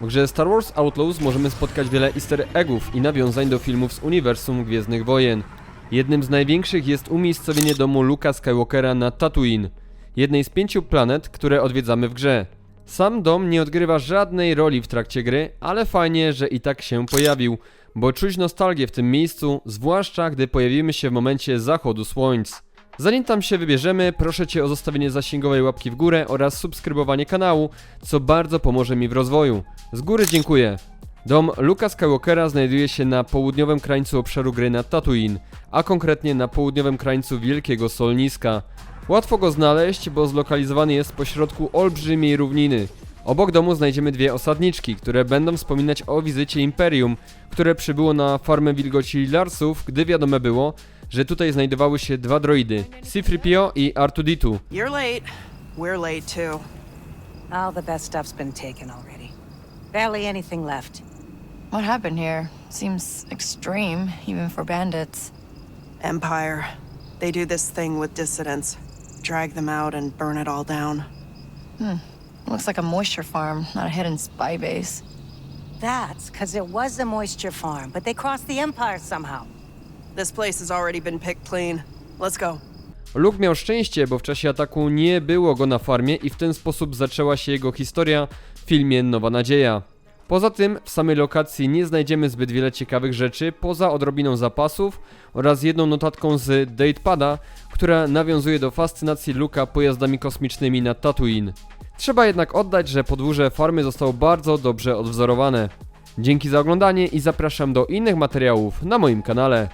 W grze Star Wars Outlaws możemy spotkać wiele easter eggów i nawiązań do filmów z uniwersum Gwiezdnych Wojen. Jednym z największych jest umiejscowienie domu Luka Skywalkera na Tatooine, jednej z pięciu planet, które odwiedzamy w grze. Sam dom nie odgrywa żadnej roli w trakcie gry, ale fajnie, że i tak się pojawił, bo czuć nostalgię w tym miejscu, zwłaszcza gdy pojawimy się w momencie zachodu słońc. Zanim tam się wybierzemy, proszę Cię o zostawienie zasięgowej łapki w górę oraz subskrybowanie kanału, co bardzo pomoże mi w rozwoju. Z góry dziękuję. Dom Luka Skywalkera znajduje się na południowym krańcu obszaru gry na Tatooine, a konkretnie na południowym krańcu Wielkiego Solniska. Łatwo go znaleźć, bo zlokalizowany jest pośrodku olbrzymiej równiny. Obok domu znajdziemy dwie osadniczki, które będą wspominać o wizycie Imperium, które przybyło na farmę wilgoci Larsów, gdy wiadome było, że tutaj znajdowały się dwa droidy, C-3PO i R2-D2. You're late. We're late too. All the best stuff's been taken already. Barely anything left. What happened here? Seems extreme, even for bandits. Empire. They do this thing with dissidents. Drag them out and burn it all down. Looks like a moisture farm, not a hidden spy base. That's because it was a moisture farm, but they crossed the Empire somehow. This place has already been picked clean. Let's go. Luke miał szczęście, bo w czasie ataku nie było go na farmie i w ten sposób zaczęła się jego historia filmie Nowa Nadzieja. Poza tym w samej lokacji nie znajdziemy zbyt wiele ciekawych rzeczy, poza odrobiną zapasów oraz jedną notatką z Datepada, która nawiązuje do fascynacji Luka pojazdami kosmicznymi na Tatooine. Trzeba jednak oddać, że podwórze farmy zostało bardzo dobrze odwzorowane. Dzięki za oglądanie i zapraszam do innych materiałów na moim kanale.